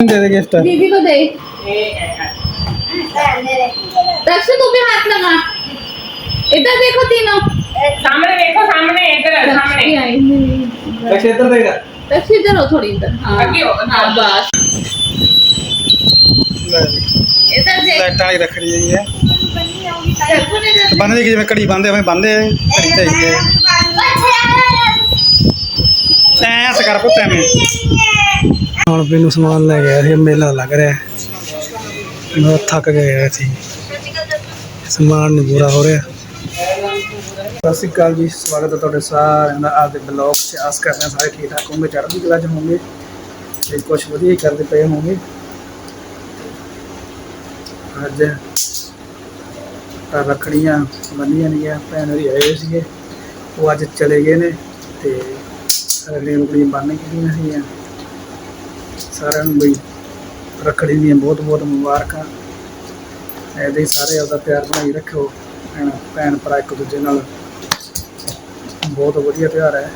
दे दे gift. दीदी को दे। दक्ष तुम भी हाथ लगा। इधर देखो तीनों। सामने देखो सामने इधर सामने। दक्ष इधर देखा। दक्ष इधर हो थोड़ी इधर। हाँ। आगे हो हाँ। बस। इधर देख। रख रही है ये। बंदे की कड़ी बांधे चाहिए। ऐसा कर पुत्ते में। ਖਾਣ ਪੀਣ ਨੂੰ ਸਮਾਨ ਲੈ ਗਿਆ ਸੀ, ਮੇਲਾ ਲੱਗ ਰਿਹਾ। ਮੈਂ ਥੱਕ ਗਿਆ ਸੀ। ਸਮਾਨ ਨਹੀਂ ਪੂਰਾ ਹੋ ਰਿਹਾ। ਸਤਿ ਸ਼੍ਰੀ ਅਕਾਲ ਜੀ, ਸਵਾਗਤ ਹੈ ਤੁਹਾਡੇ ਸਾਰਿਆਂ ਦਾ ਆਪਦੇ ਦੇ ਬਲੌਗ 'ਚ। ਆਸ ਕਰਦੇ ਹਾਂ ਸਾਰੇ ਠੀਕ ਠਾਕ ਹੋਣਗੇ, ਚੜ੍ਹਦੀ ਕਲਾ 'ਚ ਹੋਣਗੇ ਤੇ ਕੁਝ ਵਧੀਆ ਹੀ ਕਰਦੇ ਪਏ ਹੋਣਗੇ। ਅੱਜ ਰੱਖੜੀਆਂ ਬੰਨੀਆਂ ਨਹੀਂ ਆ ਭੈਣ ਹੋਰੀ ਆਏ ਹੋਏ ਸੀਗੇ। ਉਹ ਅੱਜ ਚਲੇ ਗਏ ਨੇ ਤੇ ਰੱਖੜੀਆਂ ਰੁਕੜੀਆਂ ਬੰਨ ਗਈਆਂ ਸੀਗੀਆਂ। ਸਾਰਿਆਂ ਨੂੰ ਬਈ ਰੱਖੜੀ ਦੀਆਂ ਬਹੁਤ ਬਹੁਤ ਮੁਬਾਰਕਾਂ। ਐਦੇ ਸਾਰੇ ਆਪਦਾ ਪਿਆਰ ਬਣਾਈ ਰੱਖੋ ਭੈਣ ਭੈਣ ਭਰਾ ਇੱਕ ਦੂਜੇ ਨਾਲ ਬਹੁਤ ਵਧੀਆ ਤਿਉਹਾਰ ਹੈ।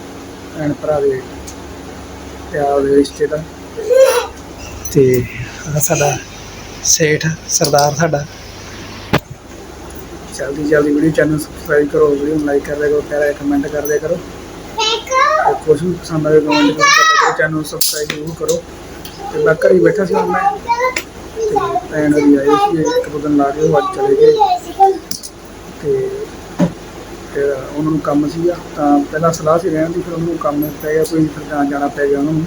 ਭੈਣ ਭਰਾ ਦੇ ਪਿਆਰ ਦੇ ਰਿਸ਼ਤੇ ਦਾ। ਤੇ ਸਾਡਾ ਸੇਠ ਸਰਦਾਰ ਸਾਡਾ। ਜਲਦੀ ਜਲਦੀ ਵੀਡੀਓ ਚੈਨਲ ਸਬਸਕ੍ਰਾਈਬ ਕਰੋ ਵੀਡੀਓ ਨੂੰ ਲਾਈਕ ਕਰ ਦਿਆ ਕਰੋ ਪਿਆਰਾ ਕਮੈਂਟ ਕਰ। ਦਿਆ ਕਰੋ ਵੀ ਪਸੰਦ ਆਵੇ ਕਮੈਂਟ ਕਰ ਦਿਆ ਕਰੋ ਚੈਨਲ ਨੂੰ ਸਬਸਕ੍ਰਾਈਬ ਜ਼ਰੂਰ ਕਰੋ। ਤੇ ਮੈਂ ਘਰ ਹੀ ਬੈਠਾ ਸੀ ਮੈਂ ਭੈਣ ਵੀ ਆਏ ਸੀ, ਇੱਕ ਦੋ ਦਿਨ ਲਾ ਕੇ ਉਹ ਅੱਜ ਚਲੇ ਗਏ। ਤੇ ਫਿਰ ਉਹਨਾਂ ਨੂੰ ਕੰਮ ਸੀਗਾ, ਤਾਂ ਪਹਿਲਾਂ ਸਲਾਹ ਸੀ ਰਹਿਣ ਦੀ, ਫਿਰ ਉਹਨਾਂ ਨੂੰ ਕੰਮ ਪੈ ਗਿਆ ਕੋਈ, ਫਿਰ ਤਾਂ ਜਾਣਾ ਪੈ ਗਿਆ ਉਹਨਾਂ ਨੂੰ।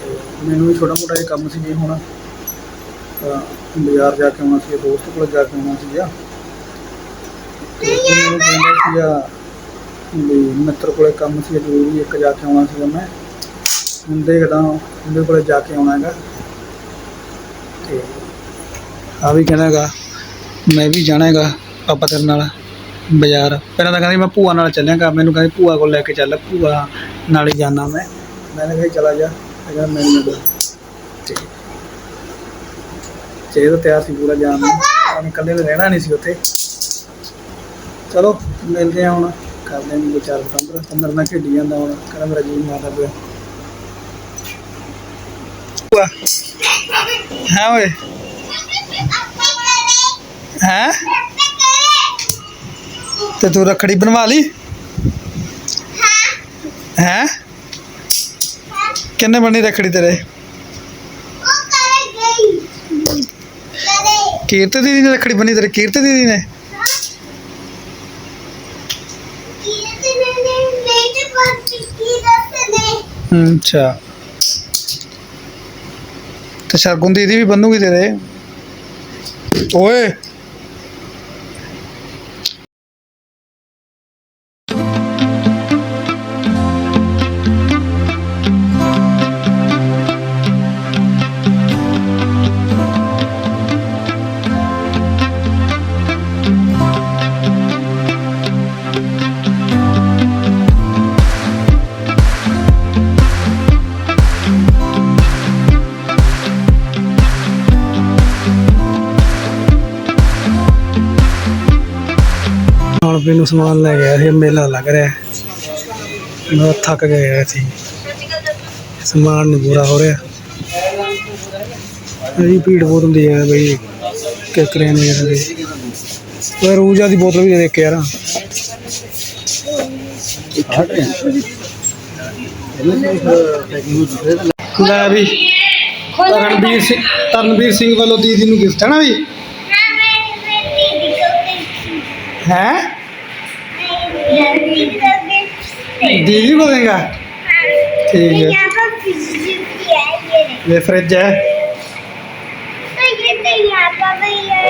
ਤੇ ਮੈਨੂੰ ਵੀ ਛੋਟਾ ਮੋਟਾ ਜਿਹਾ ਕੰਮ ਸੀ ਜੀ ਹੁਣ। ਤਾਂ ਬਾਜ਼ਾਰ ਜਾ ਕੇ ਆਉਣਾ ਸੀ, ਦੋਸਤ ਕੋਲ ਜਾ ਕੇ ਆਉਣਾ ਸੀਗਾ। ਤੇ ਮੈਨੂੰ ਕਹਿੰਦਾ ਸੀਗਾ ਵੀ ਮਿੱਤਰ ਕੋਲੇ ਕੰਮ ਸੀ, ਜ਼ਰੂਰੀ ਇੱਕ ਜਾ ਕੇ ਆਉਣਾ ਸੀਗਾ ਮੈਂ। ਹੁਣ ਦੇਖਦਾ ਉਹਦੇ ਕੋਲੇ ਜਾ ਕੇ ਆਉਣਾ ਹੈਗਾ। ਤੇ ਆ ਵੀ ਕਹਿੰਦਾ ਹੈਗਾ, ਮੈਂ ਵੀ ਜਾਣਾ ਹੈਗਾ ਪਾਪਾ ਤੇਰੇ ਨਾਲ ਬਾਜ਼ਾਰ। ਪਹਿਲਾਂ ਤਾਂ ਕਹਿੰਦੀ ਮੈਂ ਭੂਆ ਨਾਲ ਚੱਲਾਂਗਾ ਮੈਨੂੰ ਕਹਿੰਦੀ ਭੂਆ ਕੋਲ ਲੈ ਕੇ ਚੱਲ, ਭੂਆ ਨਾਲ ਹੀ ਜਾਣਾ ਮੈਂ। ਮੈਂ ਕਿਹਾ ਚਲਾ ਜਾ ਕਹਿੰਦਾ ਮੈਂ ਨਹੀਂ ਤੇ ਚਾਹੀਦਾ ਤਿਆਰ ਸੀ ਪੂਰਾ ਜਾਣ ਨੂੰ ਉਹਨੇ ਇਕੱਲੇ ਨੇ ਰਹਿਣਾ ਨਹੀਂ ਸੀ ਉੱਥੇ। ਚਲੋ, ਮਿਲਦੇ ਆ ਹੁਣ, ਕਰਦੇ ਆਂ ਵੀ ਚਾਰ ਪੰਦਰ ਪੰਦਰ ਨਾਲ ਖੇਡੀ ਜਾਂਦਾ ਹੁਣ, ਕਹਿੰਦਾ ਮੇਰਾ ਜੀ ਮਾਰਦਾ ਪਿਆ। ਭੂਆ ਹਾਂ ਓਏ ਹੈ ਤੇ ਤੂੰ ਰੱਖੜੀ ਬਣਵਾ ਲਈ ਹੈ ਕਿੰਨੇ ਬਣੀ ਰੱਖੜੀ ਤੇਰੇ ਕੀਰਤ ਦੀਦੀ ਨੇ ਰੱਖੜੀ ਬੰਨੀ ਤੇਰੇ ਕੀਰਤ ਦੀਦੀ ਨੇ ਅੱਛਾ ਤੇ ਸਰਗੁਣ ਦੀਦੀ ਵੀ ਬੰਨੂਗੀ ਤੇਰੇ? ਓਏ! ਪੀਣ ਨੂੰ ਸਮਾਨ ਲੈ ਗਿਆ ਸੀ ਮੇਲਾ ਲੱਗ ਰਿਹਾ ਮੈਂ ਥੱਕ ਗਿਆ ਸੀ ਸਮਾਨ ਨਹੀਂ ਪੂਰਾ ਹੋ ਰਿਹਾ। ਅਜੀ ਭੀੜ ਬਹੁਤ ਹੁੰਦੀ ਹੈ ਬਈ ਕਿਕਰੇ ਨੇ ਜਿਹੜੇ ਉਹ ਰੂਜਾ ਦੀ ਬੋਤਲ ਵੀ ਦੇ ਦੇ ਕੇ ਯਾਰ। ਲੈ ਵੀ ਰਣਬੀਰ ਸਿੰਘ ਤਰਨਵੀਰ ਸਿੰਘ ਵੱਲੋਂ ਦੀਦੀ ਨੂੰ ਗਿਫਟ ਹੈ ਨਾ ਵੀ? ਹੈ? दीदी को देगा ठीक है यहाँ पर फ्रिज भी है ये देखो। ये फ्रिज है तो ये तो यहाँ पर भी है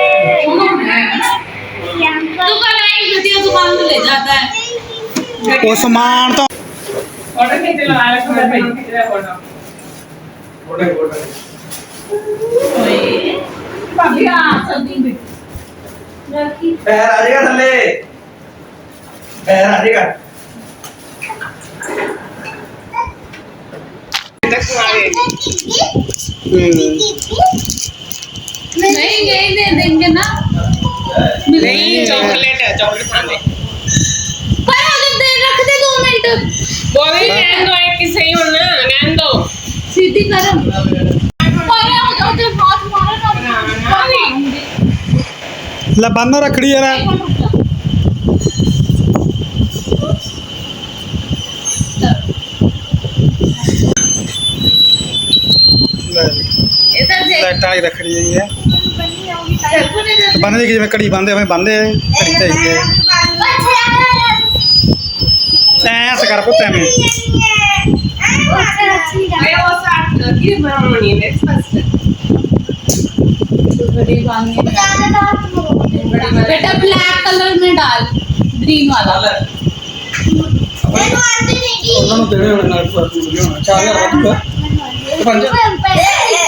यहाँ पर दुकान आई घटिया दुकान में ले जाता है वो सामान तो फोटो खींच लो आलस में भाई खींच रहा फोटो भाभी आ सर्दी में पैर आ जाएगा थल्ले पैर आ जाएगा नहीं यही दे देंगे ना नहीं चॉकलेट है चॉकलेट खाने पर अगर दे रख दे दो मिनट वो भी रहने दो एक ही सही होना रहने दो सीधा दीदी करो अरे हो जाओ जो हाथ मारो ना मारूंगी ਲੈ ਬੰਨ ਰੱਖੜੀ ਯਾਰ लाइटा रख रही है। बंदे की कड़ी बंदे हमें बंदे कड़ी चाहिए ऐसे कर पुते में। बेटा ब्लैक कलर में डाल ग्रीन वाला। तेरे तो ना चार यार बात कर पंजा।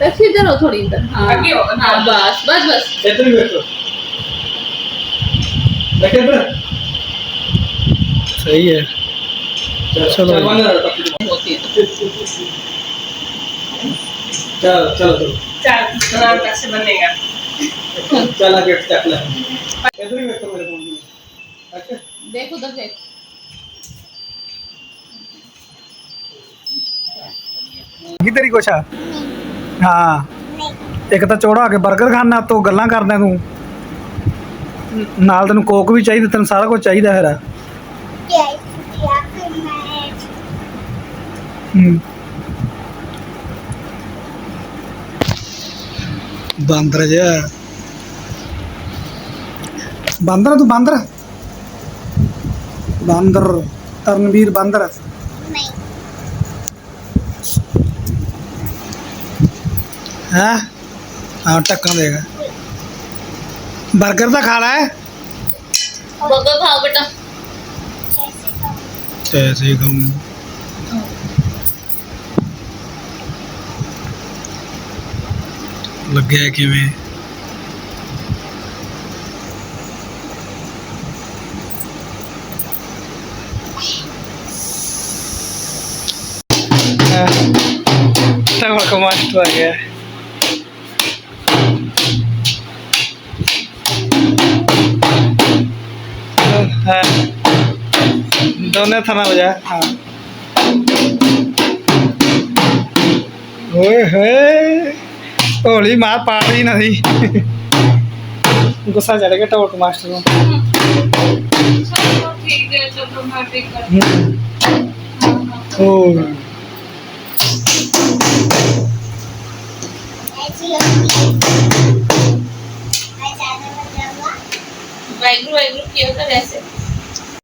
बस इधर हो थोड़ी इधर हाँ आगे हो हाँ बस बस बस इधर ही बैठो बैठे इधर सही है चलो चलो चलो चलो चल आपका से बनेगा चला गेट तक ला इधर ही बैठो मेरे फोन में देखो उधर देख किधर ही कोशा ਹਾਂ। ਇੱਕ ਤਾਂ ਚੋੜਾ ਆ ਕੇ 버ਗਰ ਖਾਣਾ ਤੋਂ ਗੱਲਾਂ ਕਰਦਾ ਤੂੰ। ਨ- ਨਾਲ ਤੈਨੂੰ ਕੋਕ ਵੀ ਚਾਹੀਦੀ, ਤੈਨੂੰ ਸਾਰਾ ਕੁਝ ਚਾਹੀਦਾ ਹੈ ਹੂੰ। ਬਾਂਦਰ ਜਿਹਾ। ਬਾਂਦਰ, ਤੂੰ ਬਾਂਦਰ? ਬਾਂਦਰ, ਤਰਨਵੀਰ ਬਾਂਦਰ। ਹੈ? ਹਾਂ ਟੱਕਣ ਦੇਖ। 버ਗਰ ਤਾਂ ਖਾ ਲੈ। ਬਰਗਰ ਖਾਓ ਬੇਟਾ। ਤੈਸੇ ਗਮ ਲੱਗਿਆ ਕਿਵੇਂ? ਤਗੜਾ ਕਮਾਸਟ ਆ ਗਿਆ। ਹਾਂ ਦੋਨੇ ਥਾਂ ਹੋ ਜਾ ਹਾਂ ਓਏ ਹੋਏ ਹੌਲੀ ਮਾਰ ਪਾ ਰਹੀ ਨਾ ਸੀ ਗੁੱਸਾ ਚੜ ਗਿਆ ਟੋਟ ਮਾਸਟਰ ਨੂੰ चलो ठीक है चलो मैं पिक